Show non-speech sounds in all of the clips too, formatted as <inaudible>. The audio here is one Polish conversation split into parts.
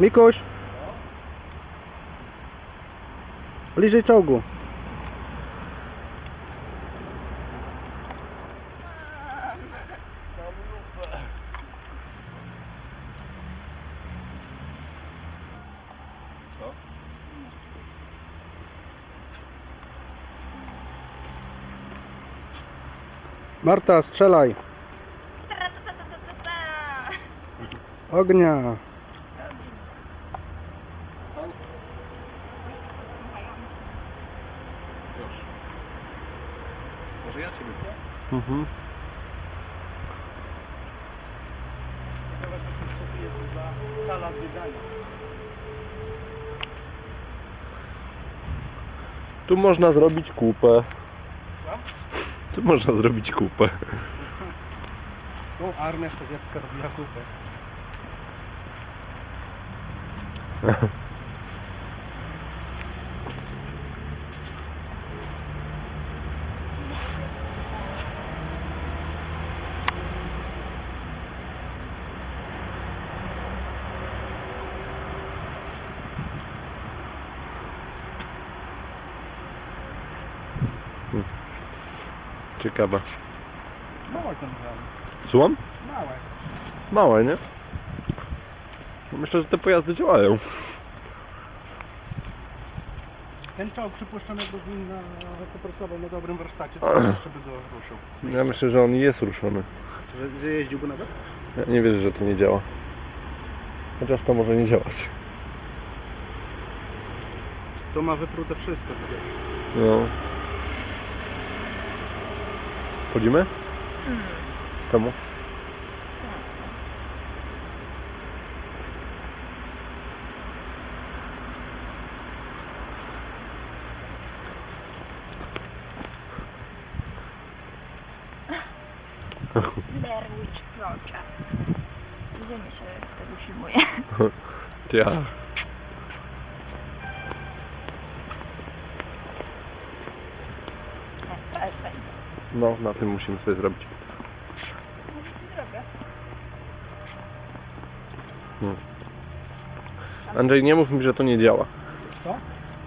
Mikuś! Bliżej czołgu. Marta, strzelaj. Ognia. Może ja ciebie Mhm. Sala zwiedzania. Tu można zrobić kupę. Tu można zrobić kupę. Tu armia sowiecka robiła kupę. <laughs> Ciekawe. Małe ten brał. Słucham? Małe. Małe, nie? No Myślę, że te pojazdy działają. Ten czołg przypuszczam jakby na, popracował na dobrym warsztacie, to <clears throat> jeszcze by go ruszył. Ja myślę, że on jest ruszony. Że, że jeździłby nawet? Ja nie wierzę, że to nie działa. Chociaż to może nie działać. To ma wyprute wszystko. to wiesz. No. Chodzimy? Czemu? Blair Witch Project. Ziemię się wtedy filmuje. <laughs> Ja. To jest fajne. No, na tym musimy sobie zrobić. Hmm. Andrzej, nie mów mi, że to nie działa. Co?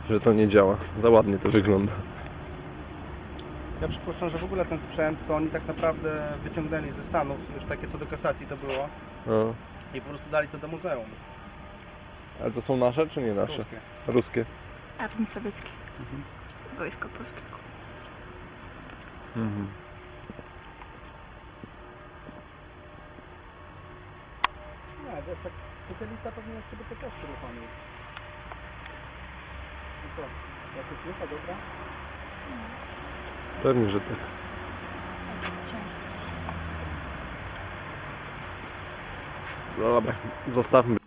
Że to nie działa. Za ładnie to wygląda. Ja przypuszczam, że w ogóle ten sprzęt to oni tak naprawdę wyciągnęli ze Stanów, już takie co do kasacji to było No. i po prostu dali to do muzeum. Ale to są nasze czy nie nasze? Ruskie. Ruskie. Armii sowieckiej. Wojsko polskiego. Mhm. Nie, wiesz, tak specjalista pewnie jeszcze by to też uruchomił. No co, jakaś lufa dobra? Pewnie, że tak. No dobra, zostawmy.